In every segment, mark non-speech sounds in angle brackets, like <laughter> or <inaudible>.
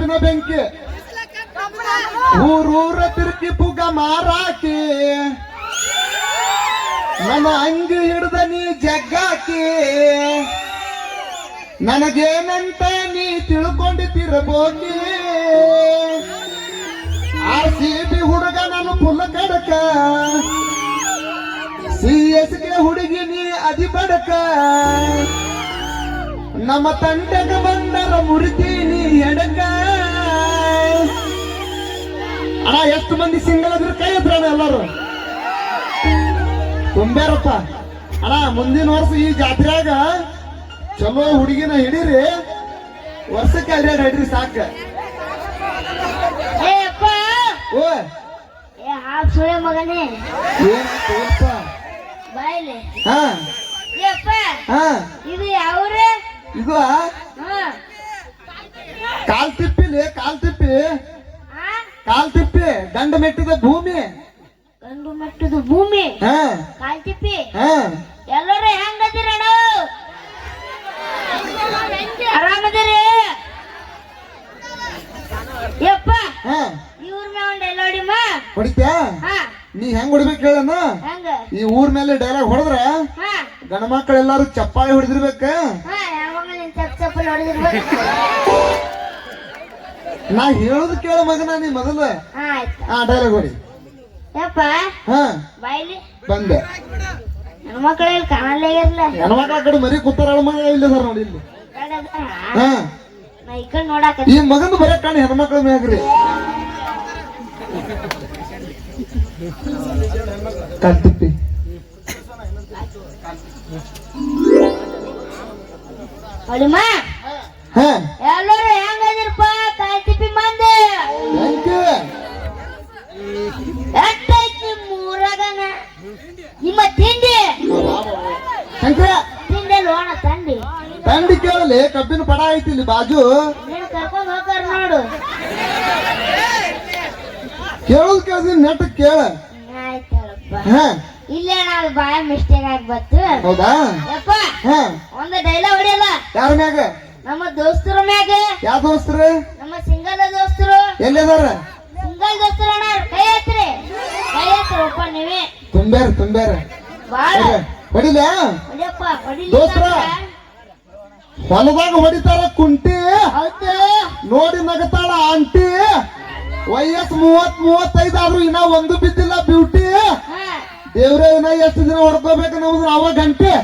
ಬಿನ ಬೆಂಕಿ. ಊರೂರ ತಿರುಗಿ ಪುಗ ಮಾರಾಕಿ. ನನ್ನ ಅಂಗಿ ಹಿಡ್ದ ನೀ ಜಗ್ಗಾಕಿ. ನನಗೇನಂತ ನೀ ತಿಳ್ಕೊಂಡಿತಿರಬೋಕಿ ಆ ಸಿಬಿ ಹುಡುಗ ನಾನು ಪುಲ್ಲ ಕಡಕ ಸಿ ಎಸ್ ಕೆ ಹುಡುಗಿ ನೀ ಅದಿ ಬಡಕ. ನಮ್ಮ ತಂಡಗ ಬಂದರ ಮುರಿತೀನಿ. ಎಡಕ ಅಣ್ಣ ಎಷ್ಟು ಮಂದಿ ಸಿಂಗಲ್ ಅದ್ರ? ಕೈ ಎತ್ತರಣ ಎಲ್ಲರೂ? ತುಂಬ್ಯಾರಪ್ಪ ಅಣ್ಣ ಮುಂದಿನ ವರ್ಷ ಈ ಜಾತ್ರೆಯಾಗ ಚಲೋ ಹುಡುಗಿನ ಹಿಡೀರಿ. ವರ್ಷಕ್ಕೆ ಅಲ್ಲಿ ಹಿಡ್ರಿ ಸಾಕ. ಏ ಅಪ್ಪ! ಓ. ಸುಳೆ ಮಗನೇ. ಹಾ. ಇದು ಯಾವ್ರೆ? ಇದು ಕಾಲ್ ತಿಪ್ಪಿಲಿ ಕಾಲ್ ತಿಪ್ಪಿ? ಕಾಲ್ ತಿಪ್ಪಿ ಗಂಡ ಮೆಟ್ಟಿದ ಭೂಮಿ. ಗಂಡು ಮೆಟ್ಟಿದ ಭೂಮಿ? ಹಾ. ಕಾಲ್ತಿಪ್ಪಿ ಹಾ. ಎಲ್ಲರೂ ಹೆಂಗದಿರ ಆರಾಮದಿರಿ? ಯಪ್ಪ ಹಾ. ಇವ್ರ ಮೇಲೆ ಎಲ್ಲ ಹೊಡಿಮ ಹೊಡಿತ್ಯಾ? ಹಾ. ನೀ ಹೆಂಗ್ ಹೊಡಿಬೇಕು ಹೇಳಣ್ಣ? ಈ ಊರ್ ಮೇಲೆ ಡೈಲಾಗ್ ಹೊಡೆದ್ರ ಗಂಡ ಮಕ್ಕಳೆಲ್ಲಾರು ಚಪ್ಪಾಳಿ ಹೊಡೆದಿರ್ಬೇಕ. ಹಾ ಯಾವಾಗ ನಿನ್ ಚಪ್ ಚಪ್ಪಲ್ ಹೊಡೆದಿರ್ಬೇಕು? <laughs> ನಾ ಹೇಳುದು ಕೇಳ ಮಗನ ನೀ ಮೊದಲು. ಹಾ ಡೈಲಾಗ್ ಹೊಡಿ ಯಪ್ಪ ಹಾ. ಬಾಯ್ಲಿ. ಬಂದೆ. ನನ್ನ ಮಕ್ಕಳೆಲ್ಲ ಕಾಣಲ್ಲೇ ಇರ್ಲ. ಹೆಣ್ಮಕ್ಳ ಆ ಕಡೆ ಮರಿ ಕೂತಾರ ಮಗ ಇಲ್ಲ ಸರ್ ನೋಡಿ ಇಲ್ಲಿ. ಹಾ. ನಾ ಈ ಕಡೆ ನೋಡಾಕ ಈ ಮಗಂದು ಬರೇ ಕಾಣಿ ಹೆಣ್ಮಕ್ಳ ಮ್ಯಾಗ್ರಿ. ಕಟ್ಟಿಪ್ಪಿ ಹೊಡಿಮ ಹಾ. ಎಲ್ಲರೂ ಹೆಂಗದಿರಪ್ಪ ತಂಡಿ ಕಬ್ಬಿನ ಪಡ ಐತಿ ಇಲ್ಲಿ ಬಾಜು ಕರ್ಕೊಂಡ್ ಹೋಗಾರ ನೋಡು. ಕೇಳೋದ್ ಕೇಳ್ದಿ ನೆಟ್ ಕೇಳ. ಹಾ. ಇಲ್ಲೇ ನಾವು ಬಾಯ ಮಿಸ್ಟೇಕ್ ಹೌದಾ? ಯಪ್ಪ ಹಾ. ಒಂದ ಡೈಲಾಗ್ ಹೊಡಿಯಲ್ಲ? ಯಾರ ಮ್ಯಾಗ? ನಮ್ಮ ದೋಸ್ತರ ಮ್ಯಾಗ. ಯಾವ ದೋಸ್ತರು? ನಮ್ಮ ಸಿಂಗಲ್ ದೋಸ್ತರು. ಎಲ್ಲಿದಾರ? ಸಿಂಗಲ್ ದೋಸ್ತರು ಅಣ್ಣ ಕೈ ಹತ್ರಿ ಕೈ ಹತ್ರಪ್ಪ ನೀವೇ. ತುಂಬ್ಯಾರ ತುಂಬ್ಯಾರ. ಬಾಳ. ಹೊಡಿಲ? ಹೊಡಿಯಪ್ಪ ದೋಸ್ತ್ರ. ಹೊಲದಾಗ ಹೊಡಿತಾರ ಕುಂಟಿ? ನೋಡಿ ನಗತಾಳ ಆಂಟಿ. ವಯಸ್ಸು ಮೂವತ್ ಮೂವತ್ತೈದು ಆದ್ರೂ ಇನ್ನ ಒಂದು ಬಿದ್ದಿಲ್ಲ ಬ್ಯೂಟಿ. ದೇವ್ರೇ ಇನ್ನ ಎಷ್ಟು ದಿನ ಹೊಡ್ಕೋಬೇಕು ನಮ್ದು ಅವ ಗಂಟೆ.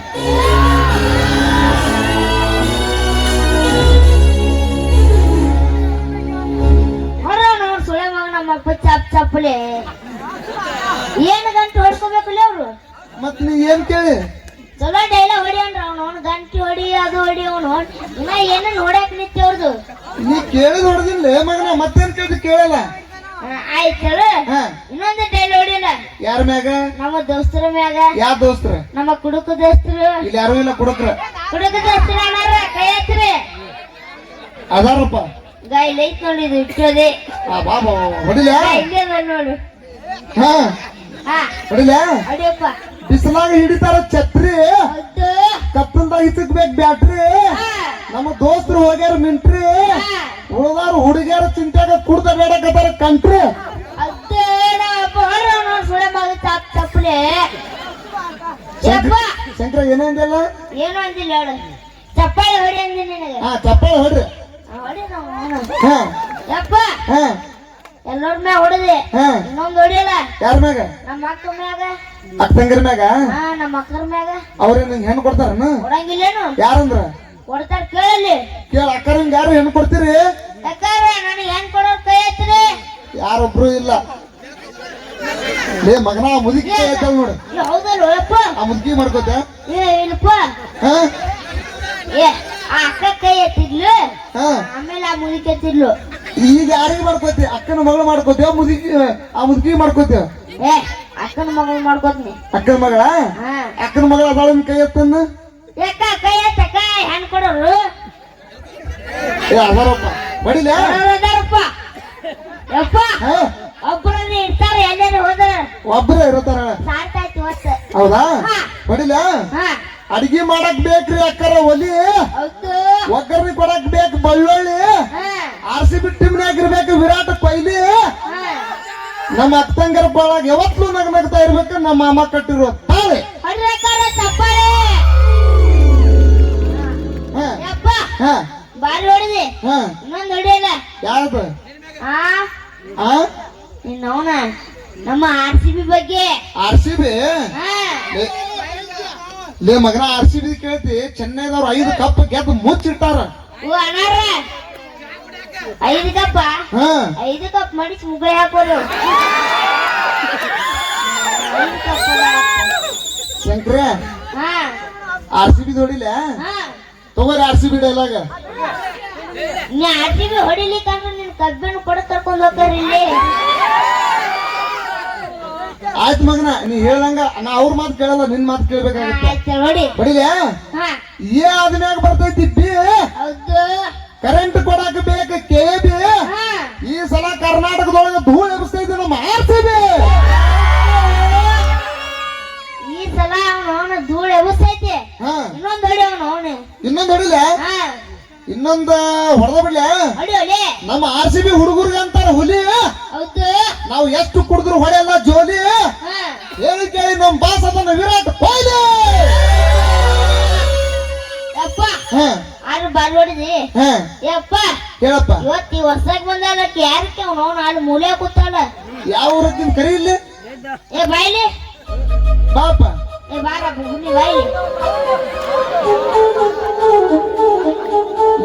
ಚಪ್ ಚಪ್ಪಲೆ ಏನ್ ಗಂಟು ಹೊಡ್ಕೋಬೇಕು ಅವ್ರು? ಮತ್ ನೀ ಏನ್ ಕೇಳಿ? ಚಲೋ ಡೈಲಾಗ್ ಹೊಡಿ ಅಂದ್ರ. ಹೊಡಿ ಅದು ಹೊಡಿ ಅವ್ನು ಇನ್ನ ಏನ ನೋಡಕ್ ನಿತ್ತಿ ಅವ್ರದು? ನೀ ಕೇಳಿದ್ ಹೊಡೆದಿಲ್ಲ ಮಗನ ಮತ್ತೇನ್ ಕೇಳಿ ಕೇಳಲ್ಲ? ಹೊಡಿಲ್ಯಾ ಹಾ. ಇನ್ನೊಂದು ಡೈಲಾಗ್ ಹೊಡಿಯಲ್ಲ ಯಾರ ಮ್ಯಾಗ? ನಮ್ಮ ದೋಸ್ತರ ಮ್ಯಾಗ. ಯಾವ ದೋಸ್ತ್ರ? ನಮ್ಮ ಕುಡುಕ ದೋಸ್ತರು. ಇಲ್ಲಿ ಯಾರು ಇಲ್ಲ ಕುಡಕ್ರ. ಕುಡುಕ ದೋಸ್ತರ ಅಣ್ಣಾರ ಕೈ ಹತ್ರಿ ಅದಾರಪ್ಪ. ಗಾಯ ಲೈಟ್ ನೋಡಿ ಇದು ಇಟ್ಟೋದೆ ಹೊಡಿಲ ಇಲ್ಲೇ ನೋಡು. ಹಾ. ಹಾ. ಹೊಡಿಲ ಅಡಿಯಪ್ಪ ಬಿಸಿಲಾಗ ಹಿಡಿತಾರ ಛತ್ರಿ. ಹೌದು ಕತ್ತಲ್ದಾಗ ಹಿಸಕ್ಬೇಕು ಬ್ಯಾಟ್ರಿ. ನಮ್ಮ ದೋಸ್ತರು ಹೋಗ್ಯಾರ ಮಿಂಟ್ರಿ. ಉಳದಾರ ಹುಡುಗಿಯರ ಚಿಂತ್ಯಾಗ ಕುಡ್ದ ಬೇಡಕತ್ತಾರ ಕಂಟ್ರಿ. ಶಂಕರ ಏನಂದಿಲ್ಲ ಏನು ಅಂದಿಲ್ಲ? ಹೇಳು. ಚಪ್ಪಾಳೆ ಹೊಡಿ ಅಂದಿ ನಿನಗೆ. ಹಾ ಚಪ್ಪಾಳೆ ಹೊಡ್ರಿ. ಹಾ. ಯಪ್ಪ. ಹಾ. ಎಲ್ಲರ ಮ್ಯಾಗ ಹೊಡೆದೆ. ಹಾ. ಇನ್ನೊಂದು ಹೊಡಿಯಲ್ಲ. ಯಾರ ಮ್ಯಾಗ? ನಮ್ಮ ಅಕ್ಕ ಮ್ಯಾಗ. ಅಕ್ಕಂಗರ ಮ್ಯಾಗ? ಹಾ ನಮ್ಮ ಅಕ್ಕರ ಮ್ಯಾಗ. ಅವ್ರ ನಿಂಗೆ ಹೆಣ್ಣು ಕೊಡ್ತಾರನ? ಕೊಡಂಗಿಲ್ಲೇನು? ಯಾರಂದ್ರ? ಕೊಡ್ತಾರ ಕೇಳಲಿ ಕೇಳ ಅಕ್ಕರಂಗ ಯಾರು ಹೆಣ್ಣು ಕೊಡ್ತೀರಿ? ಯಾಕಾರ ನನಗೆ ಹೆಂಗೆ ಕೊಡೋರ್ ಕೈ ಐತ್ರಿ ಯಾರೊಬ್ರು ಇಲ್ಲ. ಲೇ ಮಗನ ಮುದುಕಿ ಕೈ ಐತಲ್ ನೋಡು. ಹೌದಲ್ಲ ಯಪ್ಪ? ಆ ಮುದುಕಿ ಮಾಡ್ಕೋತ ಏ ಇಲ್ಲಪ್ಪ ಹಾ? ಏ ಆ ಅಕ್ಕ ಕೈ ಎತ್ತಿದ್ಲು? ಹಾ. ಆಮೇಲೆ ಆ ಮುದುಕಿ ಎತ್ತಿದ್ಲು. ಈಗ ಯಾರಿಗೆ ಮಾಡ್ಕೋತಿ ಅಕ್ಕನ ಮಗಳು ಮಾಡ್ಕೋತೀವ ಮುದುಕಿ ಆ ಮುದುಕಿ ಮಾಡ್ಕೋತೀವ ಏ ಅಕ್ಕನ ಮಗಳು ಮಾಡ್ಕೊತೀನಿ. ಅಕ್ಕನ ಮಗಳ? ಅಕ್ಕನ ಮಗಳ ಅದಾಳ ನಿನ್ ಕೈ ಎತ್ತನ್ನ? ಯಾಕ ಕೈ ಎತ್ತಕ್ಕ ಹೆಣ್ ಕೊಡೋರು. ಏ ಅದಾರಪ್ಪ. ಬಡಿಲ? ಅದಾರಪ್ಪ. ಯಪ್ಪ ಒಬ್ಬರನ್ನ ಇರ್ತಾರೆ ಎಲ್ಲರೂ ಹೋದ್ರ. ಒಬ್ಬರೇ ಇರತ್ತಾರ ಸಾಕಾಯ್ತು ಇವತ್ತು ಹೌದಾ. ಬಡಿಲ? ಅಡಿಗೆ ಮಾಡಕ್ ಬೇಕ್ರಿ ಅಕ್ಕರ ಒಲಿ. ಹೌದು. ಒಗ್ಗರ್ಣಿ ಕೊಡಕ್ ಬೇಕು ಬಳ್ಳುಳ್ಳಿ. ಹಾ. ನಮ್ಮ ಅತ್ತಂಗರ ಬಾಳಾಗ ಯಾವತ್ತೂ ನಗ ನಗ್ತಾ ಇರ್ಬೇಕು ನಮ್ಮ ಮಾಮ ಕಟ್ಟಿರೋ ತಾಳೆ. ಬಾರಿ ಹೊಡಿದಿ ಇನ್ನೊಂದ್ ಹೊಡಿಯಲ್ಲ ಯಾವ್ದು ನಿನ್ನವನ ನಮ್ಮ ಆರ್ ಸಿ ಬಿ ಬಗ್ಗೆ. R C B? ಲೇ ಮಗನ ಆರ್ ಸಿ ಬಿ ಕೇಳ್ತಿ ಚೆನ್ನೈದವ್ರು ಐದು ಕಪ್ ಗೆದ್ದು ಮುಚ್ಚಿಟ್ಟಾರ. ಓ ಅನಾರ ಐದು ಕಪ್ಪ? ಹಾ. ಐದು ಕಪ್ ಮಾಡಿ ಮುಗಾಯ್ ಹಾಕೋದು. ಐದು ಕಪ್ ಶಂಕ್ರ ಹಾ. ಆರ್ ಸಿ ಬಿ ಹೊಡಿಲ ಹಾ. ತಗೋರಿ ಆರ್ ಸಿ ಬಿ ಡೈಲಾಗ ನೀ ಆರ್ ಸಿ ಬಿ ಹೊಡಿಲಿಕ್ಕಂದ್ರೆ ನಿನ್ ಕಬ್ಬಿನ ಕೊಡ ಕರ್ಕೊಂಡ್ ಹೋಗ್ತಾರೆ ಇಲ್ಲಿ. ಆಯ್ತು ಮಗನ ನೀ ಹೇಳ್ದಂಗ ನಾ ಅವ್ರ ಮಾತು ಕೇಳಲ್ಲ ನಿನ್ ಮಾತು ಕೇಳ್ಬೇಕಾಗತ್ತೆ. ಆಯ್ತು ಏ ಆದ್ಮ್ಯಾಗ ಬರ್ತೈತಿ ಬಿ? ಹೌದು. ಕರೆಂಟ್ ಕೊಡಕ್ ಬೇಕು ಕೆ ಬಿ ಈ ಸಲ ಕರ್ನಾಟಕದೊಳಗೆ ಧೂಳು ಎಬ್ಸ್ತಾ ಇದ್ದೀನಿ ಬಿ ಈ ಸಲ ಅವನು ಧೂಳು ಎಬಸ್ತೈತಿ ಹಾ. ಇನ್ನೊಂದ್ ಹೊಡಿ ಅವನು ಅವನು. ಇನ್ನೊಂದು ಹೊಡಿಲೆ? ಇನ್ನೊಂದ ಹೊಡೆದ ಬಿಡ್ಲೆ? ನಮ್ಮ ಆರ್ ಸಿ ಬಿ ಹುಡುಗರಿಗೆ ಅಂತಾರ ಹುಲಿ. ನಾವು ಎಷ್ಟು ಕುಡಿದ್ರು ಹೊಡೆಯಲ್ಲ ಜೋಲಿ. ಹೇಳಿ ಕೇಳಿ ನಮ್ಮ ಬಾಸ್ ಅದನ್ನ ವಿರಾಟ್ ಕೊಹ್ಲಿ. ಹಾ. ಆರು ಬಾಲ್ ಹೊಡಿದಿ. ಇವತ್ತು ಬಂದಲ್ಲ ಯಾರಕ್ಕೆ ಅವನು ಅವನು ಅಲ್ಲಿ ಮೂಲೆ ಕೂತಾಳ ಯಾವ ಊರಕ್ಕಿನ್ ಕರಿ ಇಲ್ಲಿ? ಏ ಬಾಯ್ಲಿ ಬಾಪ. ಏ ಬಾರ ಬುಗುನಿ ಬಾಯ್ಲಿ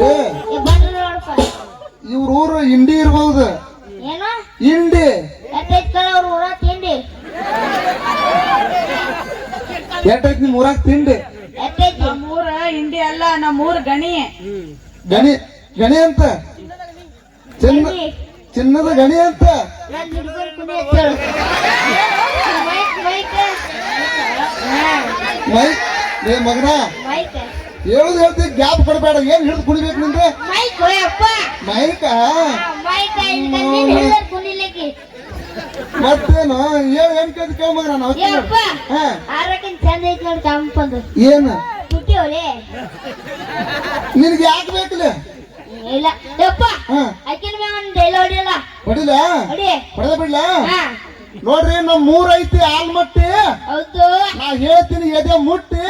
ಲೇ ಏ ನೋಡಪ್ಪ. ಇವ್ರ ಊರು ಇಂಡಿ ಇರ್ಬಹುದು ಏನ? ಇಂಡಿ ಕಳ ಅವ್ರ ಊರ ತಿಂಡಿ? ಎಟ್ಟೈತಿ ನಿಮ್ ಊರಾಗ ತಿಂಡಿ? ನಮ್ಮೂರ ಇಂಡಿ ಅಲ್ಲ ನಮ್ಮೂರ ಗಣಿ. ಗಣಿ. ಗಣಿ ಅಂತ? ಚಿನ್ನ ಗಣಿ. ಚಿನ್ನದ ಗಣಿ ಅಂತ? ಮೈಕ್ ಹಾ ಮಗನ ಹೇಳುದು ಹೇಳ್ತಿ ಗ್ಯಾಪ್ ಕೊಡಬೇಡ ಏನ್ ಹಿಡಿದು ಕುಡಿಬೇಕು ನಿಂದ್ರೆ ಮೈಕ್? ಮತ್ತೇನು? ಹೇಳು ಏನ್ ಕೇಳ್ತಿ ಕೇಳ ಮಗನ ನಾವು ಏ ಅಪ್ಪ ಹಾ. ಚಂದ ಐತಿ ನೋಡಿ ಕಾಂಪಂದು ಏನು? ನಿನಗೆ ಯಾಕೆ ಬೇಕಲೆ ಇಲ್ಲ ಯಪ್ಪ ಹಾ. ಅಕ್ಕಿನ ಮ್ಯಾಗ ಒಂದು ಡೈಲ ಹೊಡಿಯಲ್ಲ? ಹೊಡಿಲ? ಹೊಡಿ. ಹೊಡೆದ ಬಿಡ್ಲ? ಹಾ. ನೋಡ್ರಿ ನಮ್ ಮೂರ್ ಐತಿ ಆಲ್ಮಟ್ಟಿ ಹೌದು. ನಾ ಹೇಳ್ತೀನಿ ಎದೆ ಮುಟ್ಟಿ.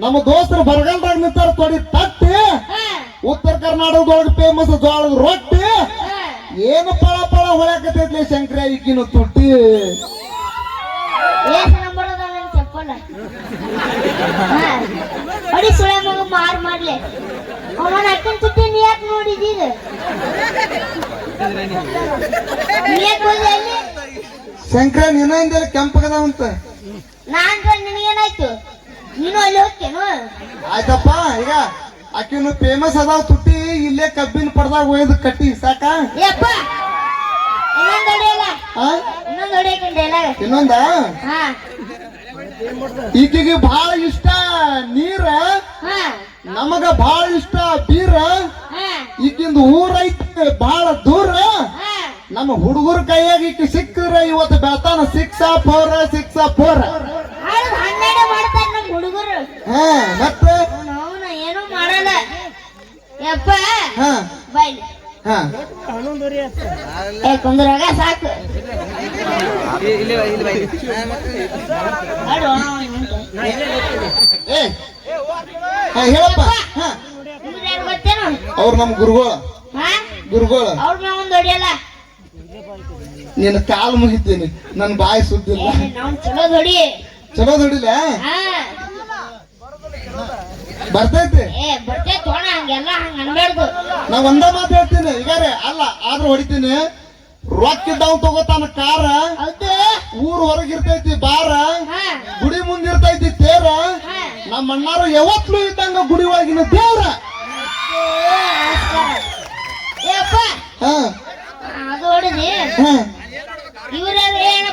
ನಮ್ಮ ದೋಸ್ತರು ಬರಗಾಲದಾಗ ನಿಂತಾರ ತೊಡಿ ತಟ್ಟಿ. ಹಾ. ಉತ್ತರ ಕರ್ನಾಟಕದೊಳಗೆ ಫೇಮಸ್ ಜೋಳದ ರೊಟ್ಟಿ. ಹಾ. ಏನು ಪಳ ಪಳ ಹೊಳಕತೈತ್ಲೆ ಶಂಕರ ಈಗಿನ ತುಟ್ಟಿ? ಹೊಡಿ ಸುಳೆ ಮಗ ಮಾರ್ ಮಾಡ್ಲಿ. ಅವನ ಅಕ್ಕನ ತುಟ್ಟಿ ನೀ ಯಾಕೆ ನೋಡಿದೀರ ಶಂಕರ ಯಾಕೆ ಹೋದೆ ಅಂತ? ನಾನ್ ನಿನಗೇನಾಯ್ತು? ನೀನು ಅಲ್ಲಿ ಹೋಗ್ತೇನು? ಆಯ್ತಪ್ಪ ಈಗ ಆಕಿನು ಫೇಮಸ್ ಅದಾವ ತುಟ್ಟಿ ಇಲ್ಲೇ ಕಬ್ಬಿನ ಪಡ್ದಾಗ ಒಯ್ದು ಕಟ್ಟಿ ಸಾಕ? ಇನ್ನೊಂದ್? ಇನ್ನೊಂದ್ ಈಕಿಗೆ ಬಹಳ ಇಷ್ಟ ನೀರ ನಮಗ ಬಹಳ ಇಷ್ಟ ಬೀರ ಈಕಿಂದ ಊರೈತಿ ಬಹಳ ದೂರ. ನಮ್ಮ ಹುಡುಗರ ಕೈಯಾಗ ಈಕಿ ಸಿಕ್ಕ್ರ ಇವತ್ತು ಬೆಳ್ತಾನ ಸಿಕ್ಸ ಫೋರ್ ಸಿಕ್ಸ ಫೋರ್. ಮತ್ತೆ? ಏನು ಮಾಡಲ್ಲ. ಯಪ್ಪ ಹ. ಏ ಕುಂದ್ರಾಗ ಸಾಕು. ಹೇಳಪ್ಪ. ಅವ್ರು ನಮ್ಮ ಗುರುಗಳು. ಗುರುಗಳು. ನಿನ್ನ ಕಾಲು ಮುಗಿತೀನಿ. ನನ್ನ ಬಾಯಿ ಸುದ್ದಿಲ್ಲ. ಚಲೋ ದೊಡಿಲ್ಲ ಬರ್ತೈತಿ? ಏ ಬರ್ತೈತಿ ಹಂಗೆಲ್ಲ ಹಂಗ ನಾ ಒಂದ ಮಾತು ಹೇಳ್ತೀನಿ ಈಗಾರೆ ಅಲ್ಲ ಆದ್ರೂ ಹೊಡಿತೀನಿ. ರೊಕ್ಕ ಇದ್ದವ್ ತಗೋತಾನ ಕಾರ. ಊರು ಹೊರಗಿರ್ತೈತಿ ಬಾರ. ಗುಡಿ ಮುಂದಿರ್ತೈತಿ ತೇರ. ನಮ್ಮ ಅಣ್ಣಾರು ಯಾವತ್ಲೂ ಇದ್ದಂಗ ಗುಡಿ ಒಳಗಿನ ದೇವ್ರ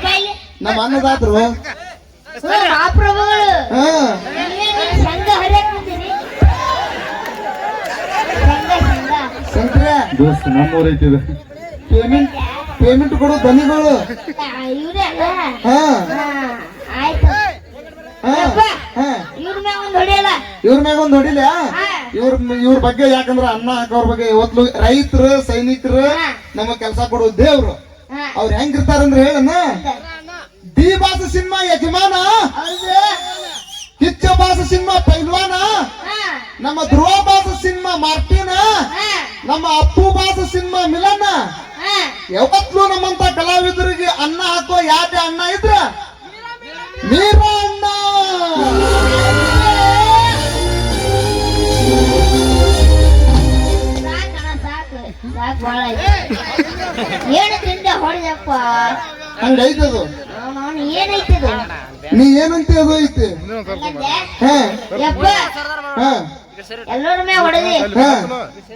ಬಾಯ್ಲಿ ನಮ್ಮ ಅನ್ನದಾತ್ರು ಮಹಾಪ್ರಭುಗಳು. ದೋಸ್ತ್ ನಮ್ಮೂರ್ ಐತಿದ ಪೇಮೆಂಟ್ ಪೇಮೆಂಟ್ ಕೊಡೋ ದನಿಗಳು ಇವ್ರೇ ಹಾ. ಮ್ಯಾಗ ಒಂದ್ ಹೊಡಿಲ. ಇವ್ರ ಇವ್ರ ಬಗ್ಗೆ ಯಾಕಂದ್ರ ಅನ್ನ ಹಾಕೋರ್ ಬಗ್ಗೆ ಇವತ್ತು ರೈತರು ಸೈನಿಕರು ನಮಗ್ ಕೆಲಸ ಕೊಡೋ ದೇವ್ರು. ಅವ್ರ ಹೆಂಗಿರ್ತಾರಂದ್ರೆ ಹೇಳನ ಡಿ ಬಾಸ ಸಿನಿಮಾ ಯಜಮಾನ? ಹೌದು ಕಿಚ್ಚ ಸಿನಿಮಾ ಪೈಲ್ವಾನ ನಮ್ಮ ಧ್ರುವ ಬಾಸ ಸಿನಿಮಾ ಮಾರ್ಟಿನ ನಮ್ಮ ಅಪ್ಪು ಬಾಸ ಸಿನಿಮಾ ಮಿಲನ ಯಾವತ್ತೂ ನಮ್ಮಂತ ಕಲಾವಿದರಿಗೆ ಅನ್ನ ಹಾಕೋ ಯಾಕೆ ಅನ್ನ ಇದ್ರ ನೀರ ಅಣ್ಣ ಏನು ತಿಂದೆ ಹೊಡೆದಪ್ಪ ಹಂಗೈತದು ಏನೈತದು ನೀ ಏನಂತ ಹೋಯ್ತಿ? ಐತಿ ಹಂಗಂದೆ ಹ. ಯಪ್ಪ ಹ. ಎಲ್ಲರ ಮೇಲೆ ಹೊಡೆದಿ. ಹ.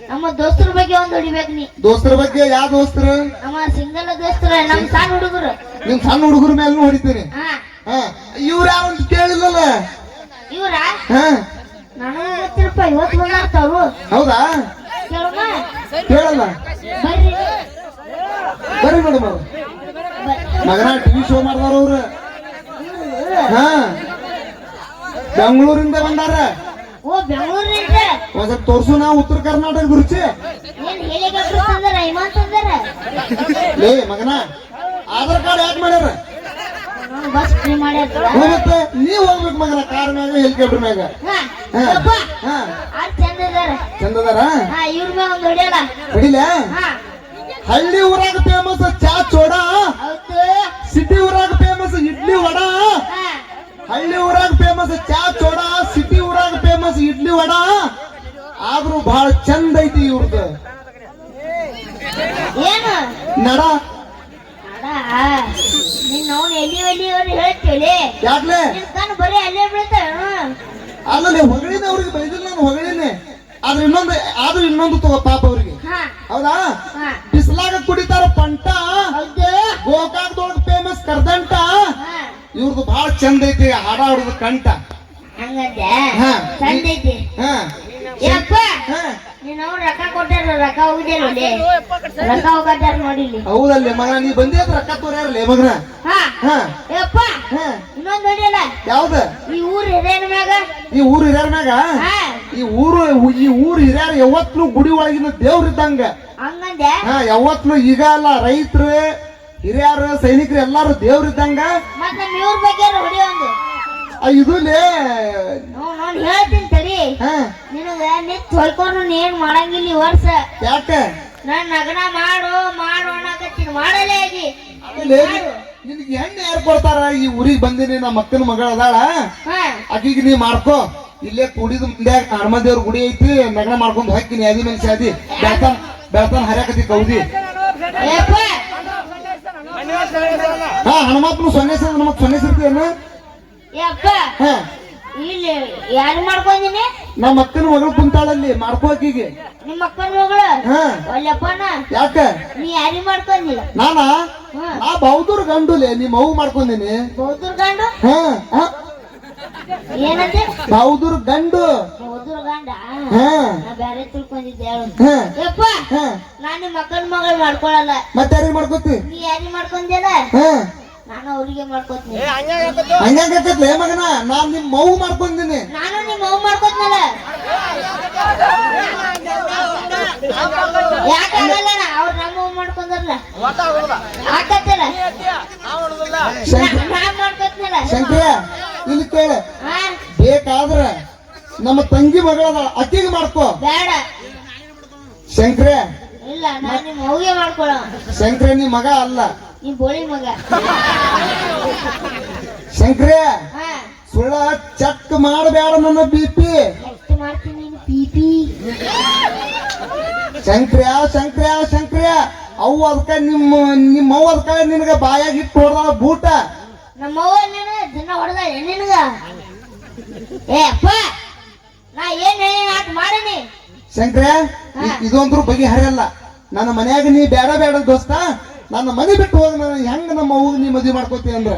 ನಮ್ಮ ದೋಸ್ತರ ಬಗ್ಗೆ ಒಂದ್ ಹೊಡಿಬೇಕು ನೀ. ದೋಸ್ತರ ಬಗ್ಗೆ ಯಾವ ದೋಸ್ತರು? ನಮ್ಮ ಸಿಂಗಲ್ ದೋಸ್ತರ ನಮ್ ಸಣ್ಣ ಹುಡುಗರು. ನಿಮ್ ಸಣ್ಣ ಹುಡುಗರ ಮೇಲೆ ಹೊಡಿತೀನಿ. ಇವ್ರ ಯಾರಂತ ಕೇಳಿಲ್ಲಲ್ಲ? ಇವ್ರ? ಹ. ನನಗೆ ಗೊತ್ತಿರಪ್ಪ ಇವತ್ತು ಬಂದಾಡ್ತಾವ್ರು ಹೌದಾ? ಕೇಳಮ್ಮ. ಕೇಳಲ್ಲ. ಬರ್ರಿ. ಬರ್ರಿ ಮೇಡಮ್ ಅವ್ರು. ಮಗನ ಟಿವಿ ಶೋ ಮಾಡ್ದಾರ ಅವ್ರು. ಹಾ. ಬೆಂಗಳೂರಿಂದ ಬಂದಾರ. ಓ ಬೆಂಗಳೂರಿಂದ? ಒಂದ್ ಸ್ವಲ್ಪ ತೋರ್ಸು ನಾವು ಉತ್ತರ ಕರ್ನಾಟಕ ಗುರುಚಿ. ಏನ್ ಹೆಲಿಕಾಪ್ಟರ್ ತಂದಾರ ವಿಮಾನ ತಂದಾರ? ಲೇ ಮಗನ ಆಧಾರ್ ಕಾರ್ಡ್ ಯಾಕೆ ಮಾಡ್ಯಾರ? ಬಸ್ ಫ್ರೀ ಮಾಡ್ಯಾರ ಹ್ಞೂ ಮತ್ತೆ ನೀವ್ ಹೋಗ್ಬೇಕು ಮಗನ ಕಾರ್ ಮ್ಯಾಗ ಹೆಲಿಕಾಪ್ಟರ್ ಮ್ಯಾಗ? ಹಾ ಹಾ ಆ ಚಂದ ಅದಾರ. ಚಂದದಾರ ಹಾ ಇವ್ರ ಮೇಲೆ ಒಂದ್ ಹೊಡಿಯಲ್ಲ ಹೊಡಿಲ? ಹಳ್ಳಿ ಊರಾಗ ಫೇಮಸ್ ಚಾ ಚೋಡ? ವಡ ಆದ್ರೂ ಬಹಳ ಚಂದ ಐತಿ ಇವ್ರದ್ದು ಏನು? ನಡ. ನೀನ್ ಅವ್ನು ಎಲ್ಲಿ ಎಲ್ಲಿ ಅವ್ರು ಹೇಳ್ತೀವಿ ಯಾಕ್ಲೆ? ಕಣ್ಣು ಬರೀ ಅಲ್ಲೇ ಬೀಳ್ತಾವ ಅಲ್ಲಲ್ಲಿ ಹೊಗಳಿನೇ ಅವ್ರಿಗೆ ಬೈದಿಲ್ಲ ನಾನು ಹೊಗಳಿನೇ. ಆದ್ರೆ ಇನ್ನೊಂದು ಆದ್ರೂ ಇನ್ನೊಂದು ತಗೋ ಪಾಪ ಅವ್ರಿಗೆ. ಹೌದಾ? ಬಿಸಿಲಾಗ ಕುಡಿತಾರ ಪಂಟ ಗೋಕಾಕ್ ಗೋಕಾಕ್ದೊಳಗ ಫೇಮಸ್ ಕರ್ದಂಟ. ಹಾ. ಇವ್ರದ್ದು ಬಹಳ ಚಂದ ಐತಿ ಹಾಡ ಹಾಡುದ ಕಂಠ. ಹಂಗಂದೆ? ಯಪ್ಪ ನೀನ್ ಅವ್ರು ರೊಕ್ಕ ಕೊಟ್ಟಾರ ರೊಕ್ಕ ಹೋಗಿದ್ದಿಲ್ಲ ರೊಕ್ಕ ಹೋಗತ್ತಾರ ನೋಡಿಲಿ ಹೌದಲ್ಲೇ ಮಗ ನೀ ಬಂದೇ ರೊಕ್ಕ ತೋರ್ಯಾರಲ್ಲೇ ಮಗನ? ಹಾ. ಹಾ. ಯಪ್ಪ ಹಾ. ಇನ್ನೊಂದ್ ನೋಡಿಲ್ಲ ಯಾವ್ದ? ಈ ಊರ್ ಮ್ಯಾಗ? ಈ ಊರು ಹಿರಿಯರ ಮ್ಯಾಗ? ಹಾ. ಈ ಊರು ಈ ಊರು ಹಿರಿಯರ ಯಾವತ್ಲು ಗುಡಿ ಒಳಗಿನ ದೇವ್ರ ಇದ್ದಂಗ. ಹಂಗಂದೆ? ಹಾ ಯಾವತ್ಲು ಈಗ ಅಲ್ಲ ರೈತರು ಹಿರಿಯರು ಸೈನಿಕರು ಎಲ್ಲಾರು ದೇವ್ರ ಇದ್ದಂಗ. ಮತ್ ಇವ್ರ ಬಗ್ಗೆ ಹೊಡಿ ಒಂದು. ಆ, ಇದುಲೇ ನಾನು ಹೇಳ್ತೀನಿ ತಡಿ ಹಾ ನಿನಗ ನಿತ್ ಹೊಲ್ಕೊಂಡು ನೀ ಏನ್ ಮಾಡಂಗಿಲ್ಲ ಈ ವರ್ಷ ಯಾಕೆ ನಾನ್ ನಗನ ಮಾಡು ಮಾಡು ಅನ್ನಕತ್ತೀನಿ ಮಾಡಲೇ ಆಗಿ ಲೇ, ನಿನಗೆ ಹೆಣ್ಣು ಯಾರು ಕೊಡ್ತಾರ ಈ ಊರಿಗೆ ಬಂದಿನಿ ನಮ್ಮ ಅಕ್ಕನ ಮಗಳ ಅದಾಳ ಅಕ್ಕಿಗೆ ಆಕಿಗೆ ನೀ ಮಾಡ್ಕೋ ಇಲ್ಲೇ ಕುಡಿದು ಮುಂದ್ಯಾಗ ಹನುಮಂದೇವ್ರ ಗುಡಿ ಐತಿ ನಗನ ಮಾಡ್ಕೊಂಡು ಹಾಕಿನಿ ಅದಿ ಮೇಲೆ ಅದಿ ಬೆಳ್ತಾನ ಬೆಳ್ತಾನ ಹರ್ಯಾಕತಿ ಕೌದಿ ಹಾ ಹನುಮಪ್ಪನು ಸೊನ್ನೆ ಸರ್ ನಮಗ್ ಸೊನ್ನೆ ಹಾ ಇಲ್ಲಿ ಯಾರು ಮಾಡ್ಕೊಂಡಿನಿ ನಮ್ಮ ಅಕ್ಕನ ಮಗಳು ಕುಂತಾಳಲ್ಲಿ ಮಾಡ್ಕೋ ಆಕಿಗೆ ನಿಮ್ಮ ಅಕ್ಕನ ಮಗಳು? ಹಾ. ಒಲ್ಲಪ್ಪನ ಯಾಕ? ನೀ ಯಾರಿ ಮಾಡ್ಕೊಂಡಿಲ್ಲ? ನಾನಾ? ಆ ನಾ ಬೌದ್ಧರು ಗಂಡುಲೆ ನಿಮ್ಮ ಅವು ಮಾಡ್ಕೊಂಡಿನಿ. ಬೌದ್ಧರ ಗಂಡು? ಏನಂತೆ? ಬೌದ್ಧರು ಗಂಡು. ಬೌದ್ಧರ ಗಂಡ? ಬ್ಯಾರೆ ತಿಳ್ಕೊಂಡಿದ್ದೆ ಯಪ್ಪ ನಾನ್ ನಿಮ್ಮ ಅಕ್ಕನ ಮಗಳು ಮಾಡ್ಕೊಳಲ್ಲ. ಮತ್ತೆ ಯಾರಿಗೆ ಮಾಡ್ಕೋತಿ? ನೀ ಯಾರಿ ಮಾಡ್ಕೊಂದಿಲ್ಲ ಹಾ. ನಾನು ಅವರಿಗೆ ಮಾಡ್ಕೊತೀನಿ. ಮಗನ? ನಾನ್ ನಿಮ್ ಮೌ ಮಾಡ್ಕೊಂಡಿನಿ ನಾನು ನಿಮ್ಮ ಮೌ ಮಾಡ್ಕೊತ್ನಲ್ಲ. ಯಾಕಾಗಲ್ಲ ಅವ್ರು ನಮ್ಮ ಮಾಡ್ಕೊಂಡಾರಲ್ಲ. ಆಕತ್ತಲ್ಲ ಮಾಡ್ಕೋತ್ನಲ್ಲ. ಇಲ್ಲಿ ಕೇಳ. ಬೇಕಾದ್ರ ನಮ್ಮ ತಂಗಿ ಮಗಳದ ಅಕ್ಕಿಗೆ ಮಾಡ್ಕೋ. ಬೇಡ. ಶಂಕರ ಇಲ್ಲ ನಾನು ನಿಮ್ಮ ಮೌಗೆ ಮಾಡ್ಕೊಳ ಶಂಕರ ನಿಮ್ಮ ಮಗ ಅಲ್ಲ. ನೀ ಬೋಳಿ ಮಗ. ಶಂಕರ ಸುಳ್ಳ ಚಕ್ ಮಾಡಬೇಡ ನನ್ನ ಬಿ ಪಿ. ಎಷ್ಟು ಮಾಡ್ತೀನಿ ಪಿ ಪಿ? ಶಂಕ್ರ ಶಂಕರ ಶಂಕರ ಅವು ಅದಕ್ಕ ನಿಮ್ಮ ನಿಮ್ಮ ಅವ್ವ ಅದಕ್ಕ ನಿನಗ ಬಾಯಾಗ ಇಟ್ಟು ಹೊಡೆದ ಬೂಟ. ನಮ್ಮ ಅವ್ವ ದಿನ ಹೊಡೆದ ನಿನಗ. ಏ ಅಪ್ಪ ನಾ ಏನ್ ಹೇಳಿ ನಾಟ್ ಮಾಡೀನಿ. ಶಂಕ್ರ ಇದೊಂದ್ರ ಬಗೆ ಹರಿಯಲ್ಲ ನನ್ನ ಮನ್ಯಾಗ ನೀ ಬೇಡ ಬೇಡ ದೋಸ್ತ. ನನ್ನ ಮನೆ ಬಿಟ್ಟು ಹೋಗ ನಾನು ಹೆಂಗ ನಮ್ಮ ಅವ್ಗ ನೀ ಮದ್ವಿ ಮಾಡ್ಕೋತಿ ಅಂದ್ರೆ?